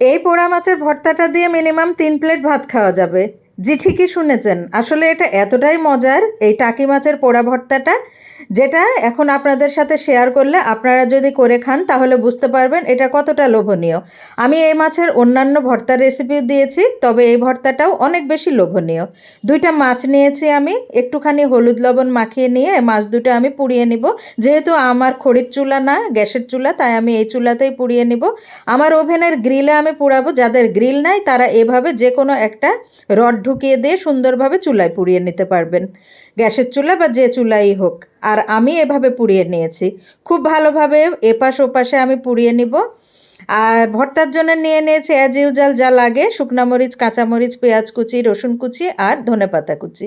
এই পোড়া মাছের ভর্তাটা দিয়ে মিনিমাম তিন প্লেট ভাত খাওয়া যাবে। জি ঠিকই শুনেছেন। আসলে এটা এতটাই মজার, এই টাকি মাছের পোড়া ভর্তাটা যেটা এখন আপনাদের সাথে শেয়ার করলে আপনারা যদি করে খান, তাহলে বুঝতে পারবেন এটা কতটা লোভনীয়। আমি এই মাছের অন্যান্য ভর্তার রেসিপিও দিয়েছি, তবে এই ভর্তাটাও অনেক বেশি লোভনীয়। দুইটা মাছ নিয়েছি আমি, একটুখানি হলুদ লবণ মাখিয়ে নিয়ে মাছ দুটো আমি পুড়িয়ে নিব। যেহেতু আমার খড়ির চুলা না, গ্যাসের চুলা, তাই আমি এই চুলাতেই পুড়িয়ে নিব। আমার ওভেনের গ্রিলে আমি পুড়াবো, যাদের গ্রিল নাই, তারা এভাবে যে কোনো একটা রড ঢুকিয়ে দিয়ে সুন্দরভাবে চুলায় পুড়িয়ে নিতে পারবেন। গ্যাসের চুলা বা যে চুলাই হোক। আর আমি এভাবে পুড়িয়ে নিয়েছি। খুব ভালোভাবে এপাশ ওপাশে আমি পুড়িয়ে নিব। আর ভর্তার জন্য নিয়ে নিয়েছি অ্যাজ ইউজাল যা লাগে, শুকনা মরিচ কাঁচামরিচ পেঁয়াজ কুচি, রসুন কুচি আর ধনেপাতা কুচি।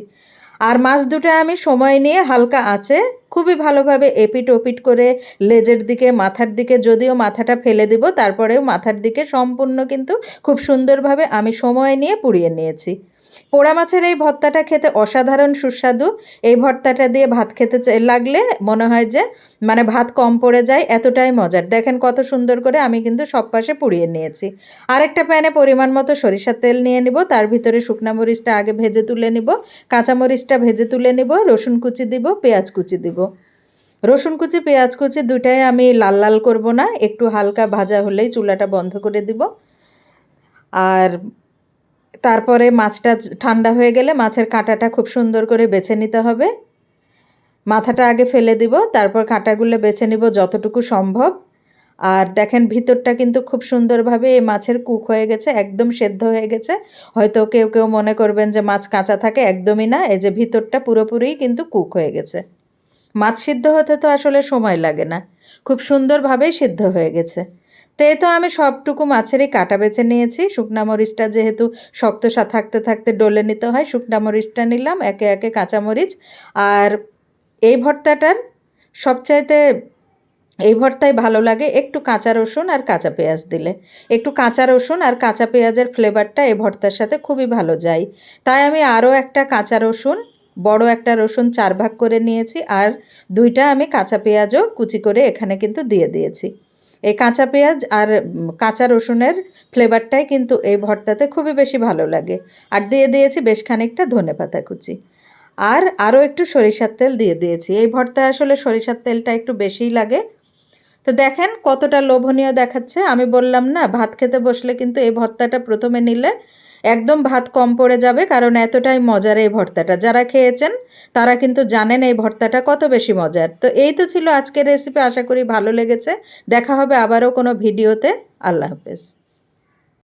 আর মাছ দুটো আমি সময় নিয়ে হালকা আঁচে খুবই ভালোভাবে এপিট ওপিট করে লেজের দিকে, মাথার দিকে, যদিও মাথাটা ফেলে দিব, তারপরেও মাথার দিকে সম্পূর্ণ কিন্তু খুব সুন্দরভাবে আমি সময় নিয়ে পুড়িয়ে নিয়েছি। পোড়া মাছের এই ভর্তাটা খেতে অসাধারণ সুস্বাদু। এই ভর্তাটা দিয়ে ভাত খেতে লাগলে মনে হয় যে মানে ভাত কম পড়ে যায়, এতটাই মজার। দেখেন কত সুন্দর করে আমি কিন্তু সব পাশে পুড়িয়ে নিয়েছি। আরেকটা প্যানে পরিমাণ মতো সরিষার তেল নিয়ে নিব, তার ভিতরে শুকনা মরিচটা আগে ভেজে তুলে নিব কাঁচামরিচটা ভেজে তুলে নিব, রসুন কুচি দিব, পেঁয়াজ কুচি দিব। রসুন কুচি, পেঁয়াজ কুচি দুটাই আমি লাল লাল করব না, একটু হালকা ভাজা হলেই চুলাটা বন্ধ করে দিব। আর তারপরে মাছটা ঠান্ডা হয়ে গেলে মাছের কাঁটাটা খুব সুন্দর করে বেছে নিতে হবে। মাথাটা আগে ফেলে দিব, তারপর কাঁটাগুলো বেছে নিব যতটুকু সম্ভব। আর দেখেন ভিতরটা কিন্তু খুব সুন্দরভাবে এই মাছের কুক হয়ে গেছে, একদম সেদ্ধ হয়ে গেছে। হয়তো কেউ কেউ মনে করবেন যে মাছ কাঁচা থাকে, একদমই না, এই যে ভিতরটা পুরোপুরিই কিন্তু কুক হয়ে গেছে। মাছ সিদ্ধ হতে তো আসলে সময় লাগে না, খুব সুন্দরভাবেই সিদ্ধ হয়ে গেছে। তো তো আমি সবটুকু মাছেরই কাটা বেছে নিয়েছি। শুকনা মরিচটা যেহেতু শক্ত সা থাকতে থাকতে ডলে নিতে হয়, শুকনা মরিচটা নিলাম, একে একে কাঁচামরিচ আর এই ভর্তাটার সবচাইতে এই ভর্তায় ভালো লাগে একটু কাঁচা রসুন আর কাঁচা পেঁয়াজ দিলে। একটু কাঁচা রসুন আর কাঁচা পেঁয়াজের ফ্লেভারটা এই ভর্তার সাথে খুবই ভালো যায়। তাই আমি আরও একটা কাঁচা রসুন, বড় একটা রসুন চার ভাগ করে নিয়েছি, আর দুইটা আমি কাঁচা পেঁয়াজও কুচি করে এখানে কিন্তু দিয়ে দিয়েছি। এই কাঁচা পেঁয়াজ আর কাঁচা রসুনের ফ্লেভারটাই কিন্তু এই ভর্তাতে খুবই বেশি ভালো লাগে। আর দিয়ে দিয়েছি বেশ খানিকটা ধনে পাতা কুচি। আর আরও একটু সরিষার তেল দিয়ে দিয়েছি। এই ভর্তায় আসলে সরিষার তেলটা একটু বেশিই লাগে। তো দেখেন কতটা লোভনীয় দেখাচ্ছে। আমি বললাম না, ভাত খেতে বসলে কিন্তু এই ভর্তাটা প্রথমে নিলে একদম ভাত কম পড়ে যাবে, কারণ এতটাই মজার এই ভর্তাটা। যারা খেয়েছেন, তারা কিন্তু জানেন এই ভর্তাটা কত বেশি মজার। তো এই তো ছিল আজকের রেসিপি আশা করি ভালো লেগেছে। দেখা হবে আবারও কোনো ভিডিওতে। আল্লাহ হাফেজ।